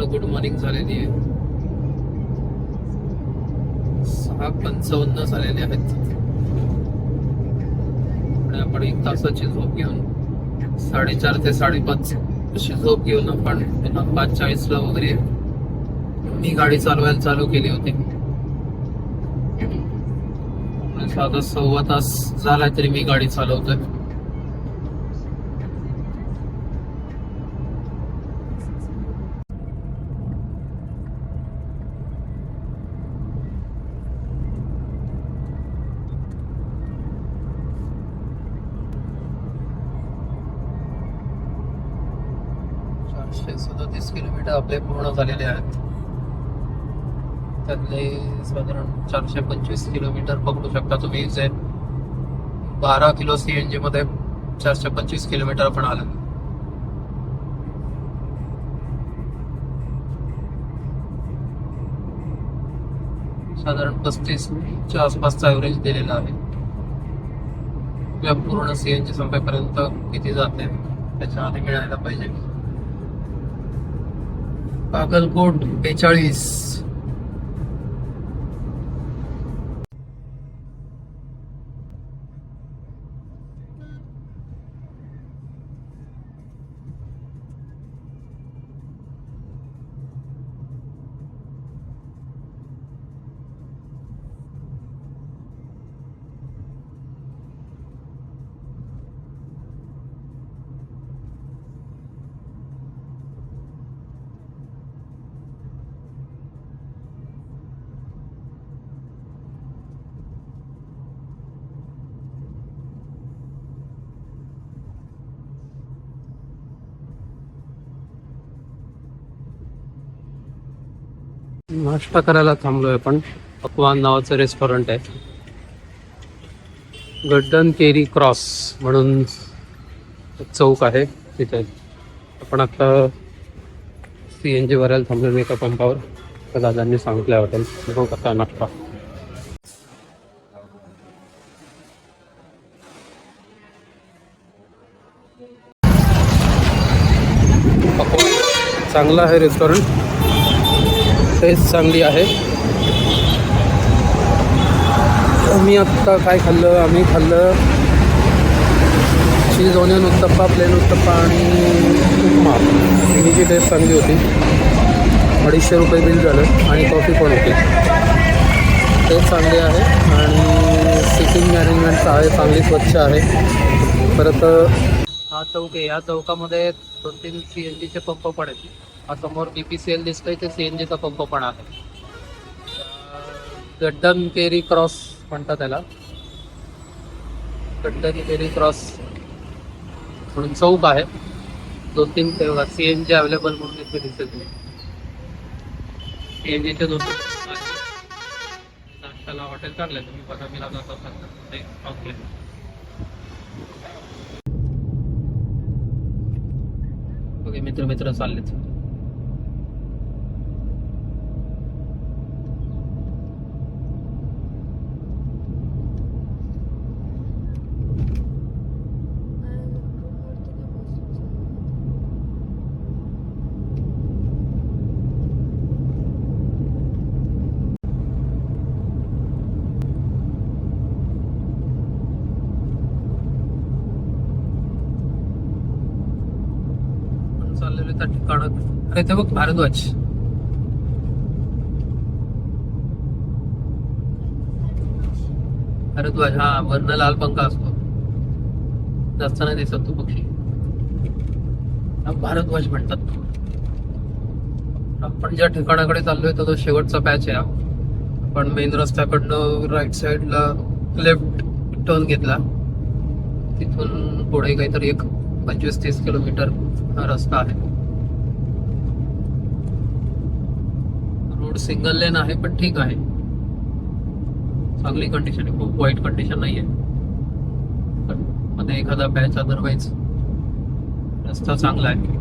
पूर्ण good morning झालेली आहे. सहा पंचावन्न झालेले आहेत. आणि आपण एक तासाची झोप घेऊन साडेचार ते साडेपाच अशी झोप घेऊन आपण पुन्हा पाच चाळीसला वगैरे मी गाडी चालवायला चालू केली होती. साधा सव्वा तास झाला तरी मी गाडी चालवतोय. चारशे सदतीस किलोमीटर आपले पूर्ण झालेले आहेत. त्यातले साधारण चारशे पंचवीस किलोमीटर पकडू शकता तुम्ही जे बारा किलो सीएनजी मध्ये चारशे पंचवीस किलोमीटर आपण आलो. साधारण पस्तीसच्या आसपासचा ॲव्हरेज दिलेला आहे. या पूर्ण सीएनजी संपेपर्यंत किती जाते त्याच्या आधी मिळायला पाहिजे. कागलकोट बेचाळीस नाश्ता करायला थांबलोय आपण. पकवान नावाचं रेस्टॉरंट आहे. गड्डन केरी क्रॉस म्हणून चौक आहे तिथे. आपण आता सी एन जी भरायला थांबलो एका पंपावर. तर दादांनी सांगितलं हॉटेल. बघू कसा नाश्ता. चांगला चांगलं आहे रेस्टॉरंट टेस्ट चांगली आहे. मी आत्ता काय खाल्लं? आम्ही खाल्लं cheese onion uttapam plain uttapam आणि उपमा. तिन्हीची टेस्ट चांगली होती. अडीचशे रुपये बिल झालं आणि कॉफी पण होती. टेस्ट चांगली आहे आणि सिटिंग मॅनेजमेंट आहे चांगली स्वच्छ आहे. परत हा चौक आहे. या चौकामध्ये दोन तीन सी एन जीचे पंप पण हा समोर बीपीसीएल दिसतोय ते सी पंप पण आहे. गड्डन केरी क्रॉस म्हणतात त्याला. गड्डन केरी क्रॉस म्हणून चौक आहे. दोन तीन CNG C N G available म्हणून इथे दिसत सी एन दोन तीन नाश्त्याला हॉटेल चांगलं तुम्ही बघा मी ओके मित्र मित्र चाललेत. आपण चाललेलो त्या अरे ते बघ भारद्वाज. भारद्वाज हा वर्ण लाल पंखा असतो. जास्त नाही दिसत तो पक्षी. भारद्वाज म्हणतात. आपण ज्या ठिकाणाकडे चाललोय तो तो शेवटचा पॅच आहे आपण मेन रस्त्याकडनं राईट साईडला लेफ्ट टर्न घेतला. तिथून पुढे काहीतरी एक पंचवीस तीस किलोमीटर हा रस्ता आहे. रोड सिंगल लेन आहे पण ठीक आहे. चांगली कंडिशन आहे खूप वाईट कंडिशन नाही आहे मध्ये एखादा बॅच अदरवाईज रस्ता चांगला आहे.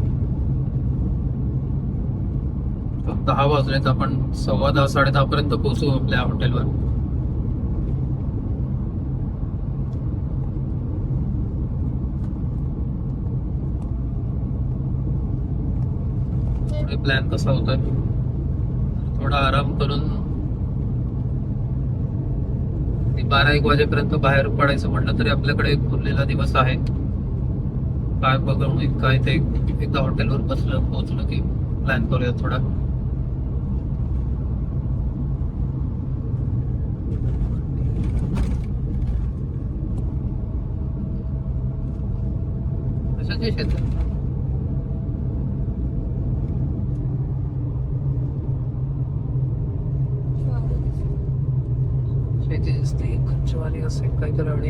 दहा वाजलेत आपण सव्वा दहा साडे दहा पर्यंत पोहोचू आपल्या हॉटेलवर प्लॅन कसा होता थोडा आराम करून बारा एक वाजेपर्यंत बाहेर पडायचं म्हटलं तरी आपल्याकडे एक उरलेला दिवस आहे. काय बघून काय ते एकदा हॉटेलवर बसलं पोहोचलं की प्लॅन करूया थोडा. कशाचे शेत असते खर्चवाली असेल काय करावे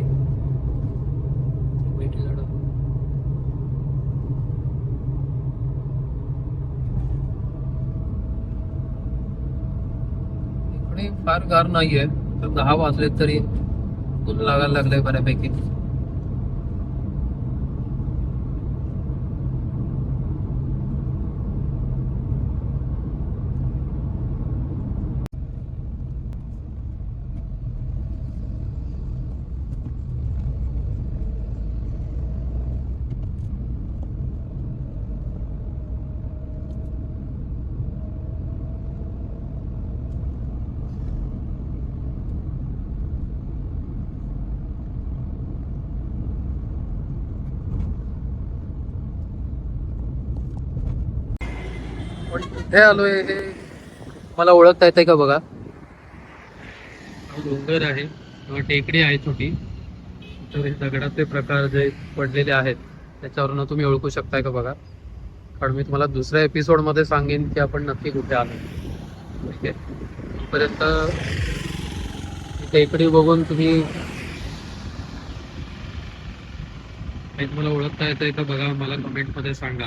आणि इकडे फार गार नाहीये तर दहा वाजले तरी ऊन लागायला लागलंय बऱ्यापैकी. कुठे आलोय हे मला ओळखता येते का बघा? डोंगर आहे. किंवा टेकडी आहे छोटी. तर हे दगडाचे प्रकार जे पडलेले आहेत त्याच्यावरून तुम्ही ओळखू शकताय का बघा? कारण मी तुम्हाला दुसऱ्या एपिसोडमध्ये सांगेन की आपण नक्की कुठे आलो. ठीक आहे? तोपर्यंत टेकडी बघून तुम्ही मला तुम्हाला ओळखता येतंय का बघा? मला कमेंटमध्ये सांगा.